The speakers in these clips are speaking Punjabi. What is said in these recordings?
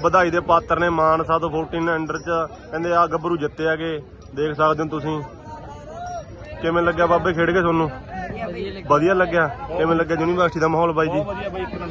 ਵਧਾਈ ਦੇ ਪਾਤਰ ਨੇ ਮਾਨਸਾ ਤੋਂ 14 ਅੰਡਰ ਚ ਕਹਿੰਦੇ ਆ ਗੱਭਰੂ ਜਿੱਤੇ ਹੈਗੇ ਦੇਖ ਸਕਦੇ ਹੋ ਤੁਸੀਂ। ਕਿਵੇਂ ਲੱਗਿਆ ਬਾਬੇ ਖੇਡ ਕੇ ਤੁਹਾਨੂੰ? ਵਧੀਆ ਲੱਗਿਆ। ਕਿਵੇਂ ਲੱਗਿਆ ਯੂਨੀਵਰਸਿਟੀ ਦਾ ਮਾਹੌਲ ਬਾਈ ਜੀ?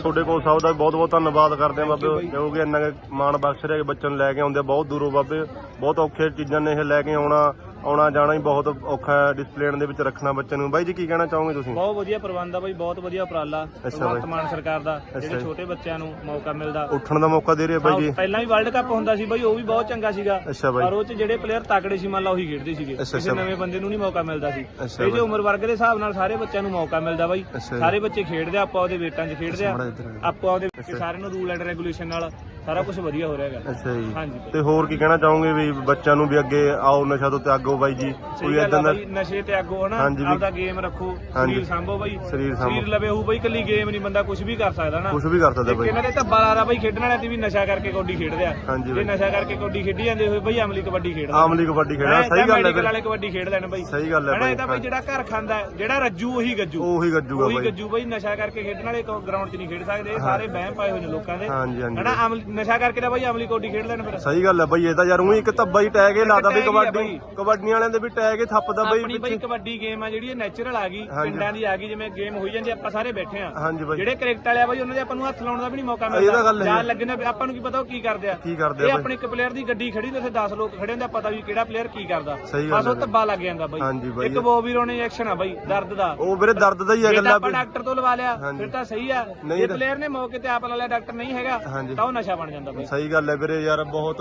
ਤੁਹਾਡੇ ਕੋਲ ਸਭ ਦਾ ਬਹੁਤ ਬਹੁਤ ਧੰਨਵਾਦ ਕਰਦੇ ਆ ਬਾਬੇ। ਕਿਉਂਕਿ ਇੰਨਾ ਕੁ ਮਾਣ ਬਖਸ਼ ਰਹੇ ਬੱਚਨ ਲੈ ਕੇ ਆਉਂਦੇ ਆ ਬਹੁਤ ਦੂਰੋਂ ਬਾਬੇ। ਬਹੁਤ ਔਖੇ ਚੀਜ਼ਾਂ ਨੇ ਇਹ ਲੈ ਕੇ ਆਉਣਾ। ਆਉਣਾ ਜਾਣਾ ਹੀ ਬਹੁਤ ਔਖਾ ਹੈ ਡਿਸਪਲੇਨ ਦੇ ਵਿੱਚ ਰੱਖਣਾ ਬੱਚੇ ਨੂੰ ਬਾਈ ਜੀ ਕੀ ਕਹਿਣਾ ਚਾਹੋਗੇ ਤੁਸੀਂ ਬਹੁਤ ਵਧੀਆ ਪ੍ਰਬੰਧ ਆ ਬਾਈ ਬਹੁਤ ਵਧੀਆ ਉਪਰਾਲਾ ਅੱਛਾ ਭਗਵੰਤ ਬਾਈ। ਮਾਨ ਸਰਕਾਰ ਦਾ ਜਿਹੜੇ। ਛੋਟੇ ਬੱਚਿਆਂ ਨੂੰ ਮੌਕਾ ਮਿਲਦਾ ਉੱਠਣ ਦਾ ਮੌਕਾ ਦੇ ਰਹੇ ਬਾਈ ਜੀ ਪਹਿਲਾਂ ਵੀ ਵਰਲਡ ਕੱਪ ਹੁੰਦਾ ਸੀ ਬਾਈ ਉਹ ਵੀ ਬਹੁਤ ਚੰਗਾ ਸੀਗਾ ਪਰ ਉਹ ਚ ਜਿਹੜੇ ਪਲੇਅਰ ਤਕੜੇ ਸੀ ਮੰਨ ਲਾ ਉਹੀ ਖੇਡਦੇ ਸੀਗੇ ਕਿਸੇ। ਨਵੇਂ ਬੰਦੇ ਨੂੰ ਨਹੀਂ ਮੌਕਾ ਮਿਲਦਾ ਸੀ ਅੱਛਾ ਇਹ ਬਾਈ। ਜੋ ਉਮਰ ਵਰਗ ਦੇ ਹਿਸਾਬ ਨਾਲ ਸਾਰੇ ਬੱਚਿਆਂ ਨੂੰ ਮੌਕਾ ਮਿਲਦਾ ਬਾਈ। ਸਾਰੇ ਬੱਚੇ ਖੇਡਦੇ ਆਪਾਂ ਉਹਦੇ ਵੇਟਾਂ 'ਚ ਖੇਡਦੇ ਆ। ਆਪਾਂ ਉਹਦੇ ਸਾਰਿਆਂ ਨੂੰ ਰੂਲ ਐਂਡ ਰੈਗੂਲੇਸ਼ਨ ਨਾਲ ਸਾਰਾ ਕੁਝ ਵਧੀਆ ਹੋ ਰਿਹਾ ਹੈਗਾ। ਅੱਛਾ ਜੀ। ਹਾਂਜੀ। ਤੇ ਹੋਰ ਕੀ ਕਹਿਣਾ ਚਾਹੋਗੇ ਵੀ ਬੱਚਿਆਂ ਨੂੰ ਵੀ ਅੱਗੇ ਆਓ ਨਸ਼ਾ ਤੋਂ ਤਿਆਗੋ ਬਾਈ ਜੀ? ਕੋਈ ਇਦਾਂ ਦਾ ਨਸ਼ੇ ਤੇ ਅੱਗੋ ਹਨਾ ਹਾਂਜੀ ਵੀ- ਆਪਦਾ ਗੇਮ ਰੱਖੋ ਹਾਂਜੀ। ਸਰੀਰ ਸੰਭੋ ਬਾਈ। ਸਰੀਰ ਸਾਂਭੋ। ਸਰੀਰ ਲਵੇ ਹੋਊ ਬਾਈ ਕੱਲੀ ਗੇਮ ਨਹੀਂ ਬੰਦਾ ਕੁਝ ਵੀ ਕਰ ਸਕਦਾ ਨਾ। ਕੁਝ ਵੀ ਕਰ ਸਕਦਾ ਇੱਕ ਬਾਈ। ਇਹਨਾਂ ਦੇ ਧੱਬਾ ਲਾਰਾ ਬਾਈ ਖੇਡਣ ਵਾਲਿਆਂ ਤੇ ਵੀ ਨਸ਼ਾ ਕਰਕੇ ਕਬੱਡੀ ਖੇਡਦੇ ਆ। ਹਾਂਜੀ ਜੇ ਬਾਈ। ਨਸ਼ਾ ਕਰਕੇ ਕਬੱਡੀ ਖੇਡੀ ਜਾਂਦੇ ਹੋਏ ਬਾਈ ਅਮਲੀ ਕਬੱਡੀ ਖੇਡਦੇ ਆਮਲੀ ਕਬੱਡੀ ਖੇਡਣਾ ਸਹੀ ਗੱਲ ਹੈ ਵੀਰੇ। ਵਾਲੇ ਕਬੱਡੀ ਖੇਡ ਲੈਣ ਬਾਈ। ਸਹੀ ਗੱਲ ਹੈ ਹਨਾ ਬਾਈ। ਇਹ ਤਾਂ ਬਾਈ ਜਿਹੜਾ ਘਰ ਖਾਂਦਾ ਹੈ, ਜਿਹੜਾ ਰੱਜੂ ਉਹੀ ਗੱਜੂ। ਉਹੀ ਗੱਜੂਗਾ ਉਹੀ ਬਾਈ। ਗੱਜੂ ਬਾਈ ਨਸ਼ਾ ਕਰਕੇ ਖੇਡਣ ਵਾਲੇ ਗਰਾਊਂਡ 'ਚ ਨਹੀਂ ਖੇਡ ਸਕਦੇ। ਇਹ ਸਾਰੇ ਵਹਿਮ ਪਾਏ ਹੋਏ ਨੇ ਲੋਕਾਂ ਦੇ। ਹਾਂਜੀ ਹਾਂਜੀ ਹਨਾ ਅਮਲੀ ਨਸ਼ਾ ਕਰਕੇ ਤਾਂ ਬਾਈ ਅਮਲੀ ਕਬੱਡੀ ਖੇਡ ਲੈਣ ਫਿਰ ਸਹੀ ਗੱਲ ਹੈ ਬਾਈ ਇਹ ਤਾਂ ਯਾਰ ਉਹੀ ਇੱਕ ਧੱਬਾ ਹੀ ਟੈਗ ਹੀ ਲਾਦਾ ਵੀ ਆ ਕਬੱਡੀ ਬਾਈ। ਕਬੱਡੀਆਂ ਵਾਲਿਆਂ ਦੇ ਵੀ ਟੈਗ ਹੀ ਥੱਪਦਾ ਬਾਈ ਆਪਣੀ ਬਾਈ ਕਬੱਡੀ ਗੇਮ ਆ ਜਿਹੜੀ ਇਹ ਨੈਚੁਰਲ ਆ ਗਈ ਹਾਂਜੀ। ਪਿੰਡਾਂ ਦੀ ਆ ਗਈ ਜਿਵੇਂ ਗੇਮ ਹੋਈ ਜਾਂਦੀ ਆਪਾਂ ਸਾਰੇ ਬੈਠੇ ਆ ਹਾਂਜੀ ਬਾਈ ਜਿਹੜੇ ਕ੍ਰਿਕਟ ਵਾਲੇ ਆ ਬਾਈ ਉਹਨਾਂ ਦੇ ਆਪਾਂ ਨੂੰ ਹੱਥ ਲਾਉਣ ਦਾ ਵੀ ਨਹੀਂ ਮੌਕਾ ਇਹ ਤਾਂ ਗੱਲ ਮਿਲਦਾ ਹੈ। ਜਾਨ ਲੱਗਣਾ ਵੀ ਆਪਾਂ ਨੂੰ ਕੀ ਪਤਾ ਉਹ ਕੀ ਕਰਦੇ ਆ ਕੀ ਕਰਦੇ ਇਹ ਆ ਆਪਣੇ ਇੱਕ ਪਲੇਅਰ ਦੀ ਗੱਡੀ ਖੜੀ ਤੇ ਉੱਥੇ 10 ਲੋਕ ਖੜੇ ਹੁੰਦੇ ਆ ਪਤਾ ਵੀ ਕਿਹੜਾ ਪਲੇਅਰ ਕੀ ਕਰਦਾ ਸਹੀ ਗੱਲ ਬਸ ਉਹ। ਧੱਬਾ ਲੱਗ ਜਾਂਦਾ ਬਾਈ ਹਾਂਜੀ ਬਾਈ। ਇੱਕ ਬੋਬੀਰੋਨ ਇੰਜੈਕਸ਼ਨ ਆ ਬਾਈ ਦਰਦ ਦਾ ਉਹ ਵੀਰੇ ਦਰਦ ਦਾ ਹੀ ਆ ਜੇ ਤਾਂ ਗੱਲਾਂ ਆਪਾਂ ਡਾਕਟਰ ਤੋਂ ਲਵਾ ਲਿਆ ਹਾਂਜੀ। ਫਿਰ ਤਾਂ ਸਹੀ ਆ ਨਹੀਂ ਜੇ ਤਾਂ- ਪਲੇਅਰ ਨੇ ਮੌਕੇ ਤੇ ਆਪ ਲਾ ਲਿਆ ਡਾਕਟਰ ਨਹੀਂ ਹੈਗਾ ਹਾਂਜੀ। ਤਾਂ ਉਹ ਨਸ਼ਾ ਬਣ ਜਾਂਦਾ ਬਾਈ। ਸਹੀ ਗੱਲ ਹੈ ਵੀਰੇ ਯਾਰ ਬਹੁਤ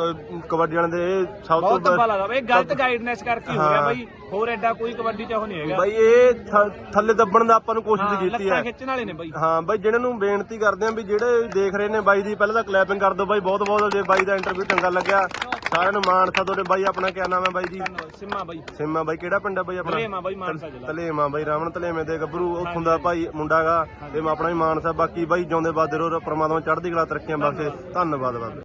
ਕਬੱਡੀ ਵਾਲਿਆਂ ਦੇ ਇਹ ਸਭ ਬਹੁਤ ਤੋਂ ਧੱਬਾ ਬ- ਲੱਗਦਾ ਬਾਈ। ਗਲਤ ਗਾਈਡਨੈਸ ਕਰਕੇ ਹੋ ਗਿਆ ਹਾਂ। ਬਾਈ। ਹੋਰ ਐਡਾ ਕੋਈ ਕਬੱਡੀ ਚ ਉਹ ਨਹੀਂ ਹੈਗਾ। ਬਾਈ ਇਹ ਥ- ਥੱਲੇ ਦੱਬਣ ਦਾ ਆਪਾਂ ਨੂੰ ਕੋਸ਼ਿਸ਼ ਹਾਂ, ਕੀਤੀ ਲੱਤਾਂ ਹੈ। ਖਿੱਚਣ ਵਾਲੇ ਨੇ ਬਾਈ। ਹਾਂ ਬਾਈ ਜਿਹਨਾਂ ਨੂੰ ਬੇਨਤੀ ਕਰਦੇ ਆ ਵੀ ਜਿਹੜੇ ਦੇਖ ਰਹੇ ਨੇ ਬਾਈ ਦੀ ਪਹਿਲਾਂ ਤਾਂ ਕਲੈਪਿੰਗ ਕਰ ਦਿਓ ਬਾਈ। ਬਹੁਤ ਬਹੁਤ ਜੇ ਬਾਈ ਦਾ ਇੰਟਰਵਿਊ ਚੰਗਾ ਲੱਗਿਆ। ਸਾਰਿਆਂ ਨੂੰ ਮਾਨਸਾ ਤੁਹਾਡੇ ਬਾਈ ਆਪਣਾ ਕੀ ਨਾਮ ਹੈ ਬਾਈ ਜੀ? ਸਿੰਮਾ ਬਾਈ। ਸਿੰਮਾ ਬਾਈ ਕਿਹੜਾ ਪਿੰਡ ਹੈ ਬਾਈ ਆਪਣਾ? ਧਲੇਮਾ ਬਾਈ ਮਾਨਸਾ ਜ਼ਿਲ੍ਹਾ। ਤਲੇਮਾ ਬਾਈ ਰਾਵਣ ਤਲੇਮੇ ਦੇ ਗੱਭਰੂ ਉੱਥੋਂ ਦਾ ਭਾਈ ਮੁੰਡਾਗਾ ਤੇ ਮੈਂ ਆਪਣਾ ਹੀ ਮਾਨਸਾ ਬਾਕੀ ਬਾਈ ਜਿਉਂਦੇ ਬਾਦੇ ਰੋ ਪ੍ਰਮਾਤਮਾ ਚੜ੍ਹਦੀ ਕਲਾ ਤਰੱਕੀਆਂ ਬਖਸ਼ੇ ਧੰਨਵਾਦ ਬਾਬੇ।